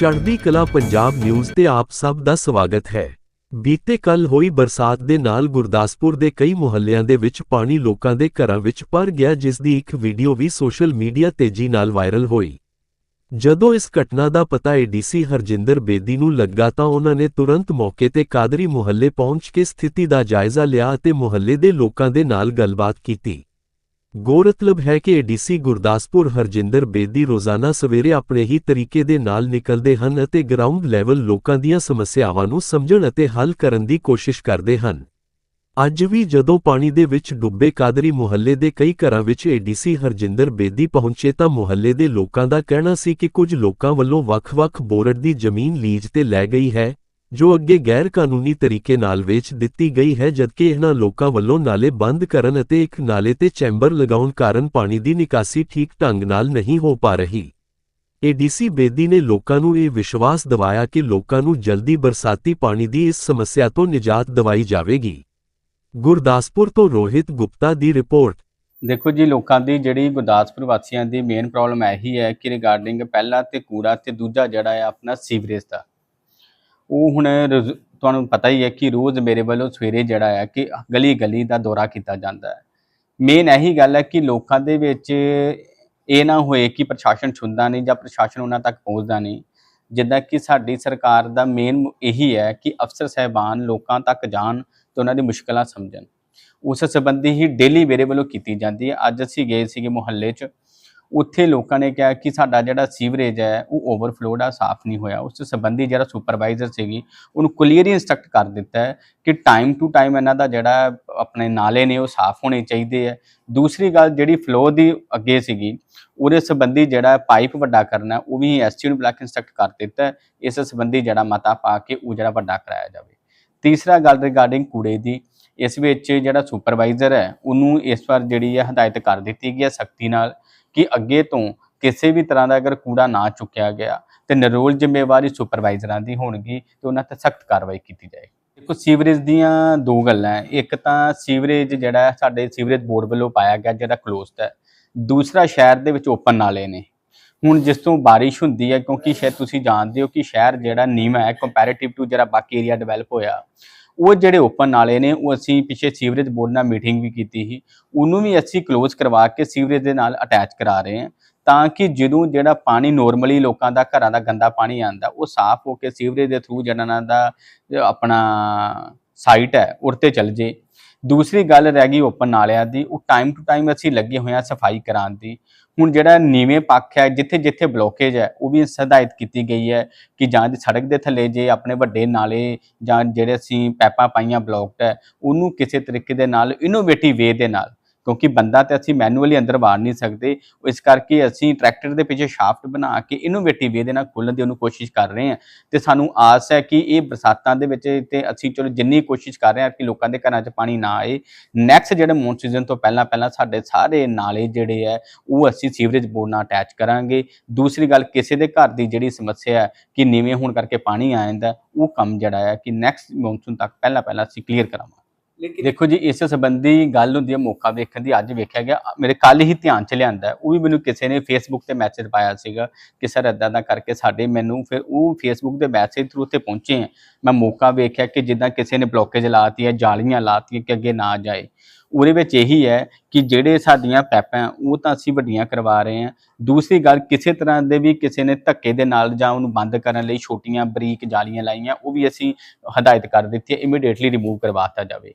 ਚੜ੍ਹਦੀ ਕਲਾ ਪੰਜਾਬ ਨਿਊਜ਼ ਤੇ ਆਪ ਸਭ ਦਾ ਸਵਾਗਤ ਹੈ। ਬੀਤੇ ਕੱਲ ਹੋਈ ਬਰਸਾਤ ਦੇ ਨਾਲ ਗੁਰਦਾਸਪੁਰ ਦੇ ਕਈ ਮੁਹੱਲਿਆਂ ਦੇ ਵਿੱਚ ਪਾਣੀ ਲੋਕਾਂ ਦੇ ਘਰਾਂ ਵਿੱਚ ਭਰ ਗਿਆ, ਜਿਸ ਦੀ ਇੱਕ ਵੀਡੀਓ ਵੀ ਸੋਸ਼ਲ ਮੀਡੀਆ ਤੇਜ਼ੀ ਨਾਲ ਵਾਇਰਲ ਹੋਈ। ਜਦੋਂ ਇਸ ਘਟਨਾ ਦਾ ਪਤਾ ਏਡੀਸੀ ਹਰਜਿੰਦਰ ਬੇਦੀ ਨੂੰ ਲੱਗਾ ਤਾਂ ਉਹਨਾਂ ਨੇ ਤੁਰੰਤ ਮੌਕੇ ਤੇ ਕਾਦਰੀ ਮੁਹੱਲੇ ਪਹੁੰਚ ਕੇ ਸਥਿਤੀ ਦਾ ਜਾਇਜ਼ਾ ਲਿਆ ਅਤੇ ਮੁਹੱਲੇ ਦੇ ਲੋਕਾਂ ਦੇ ਨਾਲ ਗੱਲਬਾਤ ਕੀਤੀ। ਗੌਰਤਲਬ ਹੈ ਕਿ ਏਡੀਸੀ ਗੁਰਦਾਸਪੁਰ ਹਰਜਿੰਦਰ ਬੇਦੀ ਰੋਜ਼ਾਨਾ ਸਵੇਰੇ ਆਪਣੇ ਹੀ ਤਰੀਕੇ ਦੇ ਨਾਲ ਨਿਕਲਦੇ ਹਨ ਅਤੇ ਗਰਾਊਂਡ ਲੈਵਲ ਲੋਕਾਂ ਦੀਆਂ ਸਮੱਸਿਆਵਾਂ ਨੂੰ ਸਮਝਣ ਅਤੇ ਹੱਲ ਕਰਨ ਦੀ ਕੋਸ਼ਿਸ਼ ਕਰਦੇ ਹਨ। ਅੱਜ ਵੀ ਜਦੋਂ ਪਾਣੀ ਦੇ ਵਿੱਚ ਡੁੱਬੇ ਕਾਦਰੀ ਮੁਹੱਲੇ ਦੇ ਕਈ ਘਰਾਂ ਵਿੱਚ ਏਡੀਸੀ ਹਰਜਿੰਦਰ ਬੇਦੀ ਪਹੁੰਚੇ ਤਾਂ ਮੁਹੱਲੇ ਦੇ ਲੋਕਾਂ ਦਾ ਕਹਿਣਾ ਸੀ ਕਿ ਕੁਝ ਲੋਕਾਂ ਵੱਲੋਂ ਵੱਖ-ਵੱਖ ਬੋਰਡ ਦੀ ਜ਼ਮੀਨ ਲੀਜ਼ ਤੇ ਲੈ ਗਈ ਹੈ। ਜੋ ਅੱਗੇ ਗੈਰ ਕਾਨੂੰਨੀ ਤਰੀਕੇ ਨਾਲ ਵੇਚ ਦਿੱਤੀ ਗਈ ਹੈ, ਜਦਕਿ ਇਹਨਾਂ ਲੋਕਾਂ ਵੱਲੋਂ ਨਾਲੇ ਬੰਦ ਕਰਨ ਅਤੇ ਇੱਕ ਨਾਲੇ ਤੇ ਚੈਂਬਰ ਲਗਾਉਣ ਕਾਰਨ ਪਾਣੀ ਦੀ ਨਿਕਾਸੀ ਠੀਕ ਢੰਗ ਨਾਲ ਨਹੀਂ ਹੋ ਪਾ ਰਹੀ। ਏਡੀਸੀ ਬੇਦੀ ਨੇ ਲੋਕਾਂ ਨੂੰ ਇਹ ਵਿਸ਼ਵਾਸ ਦਿਵਾਇਆ ਕਿ ਲੋਕਾਂ ਨੂੰ ਜਲਦੀ ਬਰਸਾਤੀ ਪਾਣੀ ਦੀ ਇਸ ਸਮੱਸਿਆ ਤੋਂ ਨਿਜਾਤ ਦਿਵਾਈ ਜਾਵੇਗੀ। ਗੁਰਦਾਸਪੁਰ ਤੋਂ ਰੋਹਿਤ ਗੁਪਤਾ ਦੀ ਰਿਪੋਰਟ। ਦੇਖੋ ਜੀ, ਲੋਕਾਂ ਦੀ ਜਿਹੜੀ ਗੁਰਦਾਸਪੁਰ ਵਾਸੀਆਂ ਦੀ ਮੇਨ ਪ੍ਰੋਬਲਮ ਇਹੀ ਹੈ ਕਿ ਰਿਗਾਰਡਿੰਗ ਪਹਿਲਾ ਤੇ ਕੂੜਾ ਤੇ ਦੂਜਾ ਜਿਹੜਾ ਹੈ ਆਪਣਾ ਸੀਵਰੇਜ ਦਾ। ਉਹ ਹੁਣ ਰੋਜ਼- ਤੁਹਾਨੂੰ ਪਤਾ ਹੀ ਹੈ ਕਿ ਰੋਜ਼ ਮੇਰੇ ਵੱਲੋਂ ਸਵੇਰੇ ਜਿਹੜਾ ਹੈ ਕਿ ਗਲੀ ਗਲੀ ਦਾ ਦੌਰਾ ਕੀਤਾ ਜਾਂਦਾ ਹੈ। ਮੇਨ ਇਹੀ ਗੱਲ ਹੈ ਕਿ ਲੋਕਾਂ ਦੇ ਵਿੱਚ ਇਹ ਨਾ ਹੋਏ ਕਿ ਪ੍ਰਸ਼ਾਸਨ ਛੁੰਦਾ ਨਹੀਂ ਜਾਂ ਪ੍ਰਸ਼ਾਸਨ ਉਹਨਾਂ ਤੱਕ ਪਹੁੰਚਦਾ ਨਹੀਂ। ਜਿੱਦਾਂ ਕਿ ਸਾਡੀ ਸਰਕਾਰ ਦਾ ਮੇਨ ਇਹੀ ਹੈ ਕਿ ਅਫਸਰ ਸਹਿਬਾਨ ਲੋਕਾਂ ਤੱਕ ਜਾਣ ਤੇ ਉਹਨਾਂ ਦੀ ਮੁਸ਼ਕਲਾਂ ਸਮਝਣ। ਉਸ ਸੰਬੰਧੀ ਹੀ ਡੇਲੀ ਮੇਰੇ ਵੱਲੋਂ ਕੀਤੀ ਜਾਂਦੀ ਹੈ। ਅੱਜ ਅਸੀਂ ਗਏ ਸੀਗੇ ਮੁਹੱਲੇ 'ਚ ਉੱਥੇ ਲੋਕਾਂ ਨੇ ਕਿਹਾ ਕਿ ਸਾਡਾ ਜਿਹੜਾ ਸੀਵਰੇਜ ਹੈ, ਉਹ ਓਵਰਫਲੋਡ ਆ ਸਾਫ਼ ਨਹੀਂ ਹੋਇਆ। ਉਸ ਸੰਬੰਧੀ ਜਿਹੜਾ ਸੁਪਰਵਾਈਜ਼ਰ ਸੀਗੀ, ਉਹਨੂੰ ਕਲੀਅਰਲੀ ਇਨਸਟਰਕਟ ਕਰ ਦਿੱਤਾ ਹੈ ਕਿ ਟਾਈਮ ਟੂ ਟਾਈਮ ਇਹਨਾਂ ਦਾ ਜਿਹੜਾ ਆਪਣੇ ਨਾਲੇ ਨੇ, ਉਹ ਸਾਫ਼ ਹੋਣੇ ਚਾਹੀਦੇ ਹੈ। ਦੂਸਰੀ ਗੱਲ ਜਿਹੜੀ ਫਲੋ ਦੀ ਅੱਗੇ ਸੀਗੀ, ਉਹਦੇ ਸੰਬੰਧੀ ਜਿਹੜਾ ਪਾਈਪ ਵੱਡਾ ਕਰਨਾ, ਉਹ ਵੀ ਐਸਟੀ ਨੂੰ ਬਲੈਕ ਇਨਸਟਰਕਟ ਕਰ ਦਿੱਤਾ ਇਸ ਸੰਬੰਧੀ ਜਿਹੜਾ ਮਤਾ ਪਾ ਕੇ ਉਹ ਜਿਹੜਾ ਵੱਡਾ ਕਰਾਇਆ ਜਾਵੇ। ਤੀਸਰਾ ਗੱਲ ਰਿਗਾਰਡਿੰਗ ਕੂੜੇ ਦੀ ਇਸ ਵਿੱਚ ਜਿਹੜਾ ਸੁਪਰਵਾਈਜ਼ਰ ਹੈ, ਉਹਨੂੰ ਇਸ ਵਾਰ ਜਿਹੜੀ ਹੈ ਹਦਾਇਤ ਕਰ ਦਿੱਤੀ ਗਈ ਹੈ ਸਖਤੀ ਨਾਲ ਕਿ ਅੱਗੇ ਤੋਂ ਕਿਸੇ ਵੀ ਤਰ੍ਹਾਂ ਦਾ ਅਗਰ ਕੂੜਾ ਨਾ ਚੁੱਕਿਆ ਗਿਆ ਤੇ ਨਿਰੋਲ ਜ਼ਿੰਮੇਵਾਰੀ ਸੁਪਰਵਾਈਜ਼ਰਾਂ ਦੀ ਹੋਣਗੀ ਤੇ ਉਹਨਾਂ ਤੇ ਸਖਤ ਕਾਰਵਾਈ ਕੀਤੀ ਜਾਏਗੀ। ਦੇਖੋ, ਸੀਵਰੇਜ ਦੀਆਂ ਦੋ ਗੱਲਾਂ ਇੱਕ ਤਾਂ ਸੀਵਰੇਜ ਜਿਹੜਾ ਸਾਡੇ ਸੀਵਰੇਜ ਬੋਰਡ ਵੱਲੋਂ ਪਾਇਆ ਗਿਆ ਜਿਹੜਾ ਕਲੋਜ਼ਡ ਹੈ। ਦੂਸਰਾ ਸ਼ਹਿਰ ਦੇ ਵਿੱਚ ਓਪਨ ਨਾਲੇ ਨੇ। ਹੁਣ ਜਿਸ ਤੋਂ ਬਾਰਿਸ਼ ਹੁੰਦੀ ਹੈ, ਕਿਉਂਕਿ ਸ਼ਹਿਰ ਤੁਸੀਂ ਜਾਣਦੇ ਹੋ ਕਿ ਸ਼ਹਿਰ ਜਿਹੜਾ ਨੀਵਾਂ ਹੈ ਕੰਪੈਰੀਟਿਵ ਟੂ ਜਿਹੜਾ ਬਾਕੀ ਏਰੀਆ ਡਿਵੈਲਪ ਹੋਇਆ, ਉਹ ਜਿਹੜੇ ਓਪਨ ਨਾਲੇ ਨੇ, ਉਹ ਅਸੀਂ ਪਿੱਛੇ ਸੀਵਰੇਜ ਬੋਰਡ ਨਾਲ ਮੀਟਿੰਗ ਵੀ ਕੀਤੀ ਸੀ, ਉਹਨੂੰ ਵੀ ਅਸੀਂ ਕਲੋਜ਼ ਕਰਵਾ ਕੇ ਸੀਵਰੇਜ ਦੇ ਨਾਲ ਅਟੈਚ ਕਰਾ ਰਹੇ ਹਾਂ, ਤਾਂ ਕਿ ਜਦੋਂ ਜਿਹੜਾ ਪਾਣੀ ਨੋਰਮਲੀ ਲੋਕਾਂ ਦਾ ਘਰਾਂ ਦਾ ਗੰਦਾ ਪਾਣੀ ਆਂਦਾ ਉਹ ਸਾਫ਼ ਹੋ ਕੇ ਸੀਵਰੇਜ ਦੇ ਥਰੂ ਜਿਹੜਾ ਇਹਨਾਂ ਦਾ ਆਪਣਾ ਸਾਈਟ ਹੈ ਉਰਤੇ ਚੱਲ ਜੇ। ਦੂਸਰੀ ਗੱਲ ਰਹਿ ਗਈ ਓਪਨ ਨਾਲਿਆਂ ਦੀ, ਉਹ ਟਾਈਮ ਟੂ ਟਾਈਮ ਅਸੀਂ ਲੱਗੇ ਹੋਏ ਹਾਂ ਸਫ਼ਾਈ ਕਰਾਉਣ ਦੀ। ਹੁਣ ਜਿਹੜਾ ਨੀਵੇਂ ਪੱਖ ਹੈ, ਜਿੱਥੇ ਜਿੱਥੇ ਬਲੋਕੇਜ ਹੈ, ਉਹ ਵੀ ਹਦਾਇਤ ਕੀਤੀ ਗਈ ਹੈ ਕਿ ਜਾਂ ਦੀ ਸੜਕ ਦੇ ਥੱਲੇ ਜੇ ਆਪਣੇ ਵੱਡੇ ਨਾਲੇ ਜਾਂ ਜਿਹੜੇ ਅਸੀਂ ਪੈਪਾਂ ਪਾਈਆਂ ਬਲੋਕਡ ਹੈ, ਉਹਨੂੰ ਕਿਸੇ ਤਰੀਕੇ ਦੇ ਨਾਲ ਇਨੋਵੇਟਿਵ ਵੇ ਦੇ ਨਾਲ ਕਿਉਂਕਿ ਬੰਦਾ ਤੇ ਅਸੀਂ ਮੈਨੂਅਲੀ ਅੰਦਰ ਵਾੜ ਨਹੀਂ ਸਕਦੇ। ਇਸ ਕਰਕੇ ਅਸੀਂ ਟਰੈਕਟਰ ਦੇ ਪਿੱਛੇ ਸ਼ਾਫਟ ਬਣਾ ਕੇ ਇਨੋਵੇਟਿਵ ਵੇ ਦੇ ਨਾਲ ਖੋਲ੍ਹਣ ਦੀ ਉਹਨੂੰ ਕੋਸ਼ਿਸ਼ ਕਰ ਰਹੇ ਹਾਂ। ਤੇ ਸਾਨੂੰ ਆਸ ਹੈ ਕਿ ਇਹ ਬਰਸਾਤਾਂ ਦੇ ਵਿੱਚ ਤੇ ਅਸੀਂ ਚਲੋ ਜਿੰਨੀ ਕੋਸ਼ਿਸ਼ ਕਰ ਰਹੇ ਹਾਂ ਕਿ ਲੋਕਾਂ ਦੇ ਘਰਾਂ 'ਚ ਪਾਣੀ ਨਾ ਆਏ। ਨੈਕਸਟ ਜਿਹੜੇ ਮੌਨ ਸੀਜ਼ਨ ਤੋਂ ਪਹਿਲਾਂ ਪਹਿਲਾਂ ਸਾਡੇ ਸਾਰੇ ਨਾਲੇ ਜਿਹੜੇ ਹੈ, ਉਹ ਅਸੀਂ ਸੀਵਰੇਜ ਬੋਰਡ ਨਾਲ ਅਟੈਚ ਕਰਾਂਗੇ। ਦੂਸਰੀ ਗੱਲ, ਕਿਸੇ ਦੇ ਘਰ ਦੀ ਜਿਹੜੀ ਸਮੱਸਿਆ ਹੈ ਕਿ ਨੀਵੇਂ ਹੋਣ ਕਰਕੇ ਪਾਣੀ ਆ ਜਾਂਦਾ, ਉਹ ਕੰਮ ਜਿਹੜਾ ਹੈ ਕਿ ਨੈਕਸਟ ਮੌਨਸੂਨ ਤੱਕ ਪਹਿਲਾਂ ਪਹਿਲਾਂ ਅਸੀਂ ਕਲੀਅਰ ਕਰਾਂਗੇ ਦੇਖੋ ਜੀ, ਇਸ ਸੰਬੰਧੀ ਗੱਲ ਹੁੰਦੀ ਹੈ, ਮੌਕਾ ਵੇਖਣ ਦੀ। ਅੱਜ ਵੇਖਿਆ ਗਿਆ, ਮੇਰੇ ਕੱਲ ਹੀ ਧਿਆਨ ਚ ਲਿਆਂਦਾ ਉਹ ਵੀ ਮੈਨੂੰ ਕਿਸੇ ਨੇ ਫੇਸਬੁੱਕ ਤੇ ਮੈਸੇਜ ਪਾਇਆ ਸੀਗਾ ਕਿ, ਸਰ ਇਦਾਂ ਦਾ ਕਰਕੇ ਸਾਡੇ ਮੈਨੂੰ ਫਿਰ ਉਹ ਫੇਸਬੁੱਕ ਦੇ ਮੈਸੇਜ ਥਰੂ ਤੇ ਪਹੁੰਚੇ ਹੈ। ਮੈਂ ਮੌਕਾ ਵੇਖਿਆ ਕਿ ਜਿੱਦਾਂ ਕਿਸੇ ਨੇ ਬਲੋਕੇਜ ਲਾਤੀ ਹੈ, ਜਾਲੀਆਂ ਲਾਤੀਆਂ ਕਿ ਅੱਗੇ ਨਾ ਜਾਏ। ਉਹਦੇ ਵਿੱਚ ਇਹੀ ਹੈ ਕਿ ਜਿਹੜੇ ਸਾਡੀਆਂ ਪੈਪਾਂ ਉਹ ਤਾਂ ਅਸੀਂ ਵੱਡੀਆਂ ਕਰਵਾ ਰਹੇ ਹਾਂ। ਦੂਸਰੀ ਗੱਲ, ਕਿਸੇ ਤਰ੍ਹਾਂ ਦੇ ਵੀ ਕਿਸੇ ਨੇ ਧੱਕੇ ਦੇ ਨਾਲ ਜਾਂ ਉਹਨੂੰ ਬੰਦ ਕਰਨ ਲਈ ਛੋਟੀਆਂ ਬਰੀਕ ਜਾਲੀਆਂ ਲਾਈਆਂ, ਉਹ ਵੀ ਅਸੀਂ ਹਦਾਇਤ ਕਰ ਦਿੱਤੀ ਹੈ ਇਮੀਡੀਏਟਲੀ ਰਿਮੂਵ ਕਰਵਾਤਾ ਜਾਵੇ।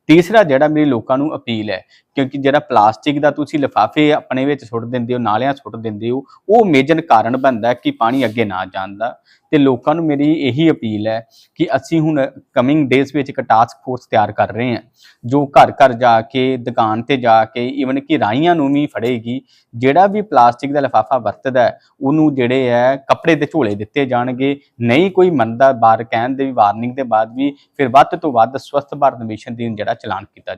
ਤੀਸਰਾ ਜਿਹੜਾ ਮੇਰੀ ਲੋਕਾਂ ਨੂੰ ਅਪੀਲ ਹੈ, ਕਿਉਂਕਿ ਜਿਹੜਾ ਪਲਾਸਟਿਕ ਦਾ ਤੁਸੀਂ ਲਿਫਾਫੇ ਆਪਣੇ ਵਿੱਚ ਸੁੱਟ ਦਿੰਦੇ ਹੋ, ਨਾਲਿਆਂ ਸੁੱਟ ਦਿੰਦੇ ਹੋ, ਉਹ ਮੇਜਰ ਕਾਰਨ ਬਣਦਾ ਕਿ ਪਾਣੀ ਅੱਗੇ ਨਾ ਜਾਂਦਾ ਤੇ ਲੋਕਾਂ ਨੂੰ ਮੇਰੀ ਇਹੀ ਅਪੀਲ ਹੈ ਕਿ ਅਸੀਂ ਹੁਣ ਕਮਿੰਗ ਡੇਜ਼ ਵਿੱਚ ਇੱਕ ਟਾਸਕ ਫੋਰਸ ਤਿਆਰ ਕਰ ਰਹੇ ਹਾਂ, ਜੋ ਘਰ ਘਰ ਜਾ ਕੇ, ਦੁਕਾਨ ਤੇ ਜਾ ਕੇ ਈਵਨ ਕਿ ਰਾਈਆਂ ਨੂੰ ਵੀ ਫੜੇਗੀ, ਜਿਹੜਾ ਵੀ ਪਲਾਸਟਿਕ ਦਾ ਲਿਫਾਫਾ ਵਰਤਦਾ ਉਹਨੂੰ ਜਿਹੜੇ ਹੈ ਕੱਪੜੇ ਦੇ ਝੋਲੇ ਦਿੱਤੇ ਜਾਣਗੇ, ਨਹੀਂ ਕੋਈ ਮੰਨਦਾ ਬਾਰ ਕਹਿਣ ਦੇ ਵੀ ਵਾਰਨਿੰਗ ਦੇ ਬਾਅਦ ਵੀ, ਫਿਰ ਵੱਧ ਤੋਂ ਵੱਧ ਸਵਸਥ ਭਾਰਤ ਮਿਸ਼ਨ ਦੀ ਜਿਹੜਾ ਚਲਾਨ ਕੀਤਾ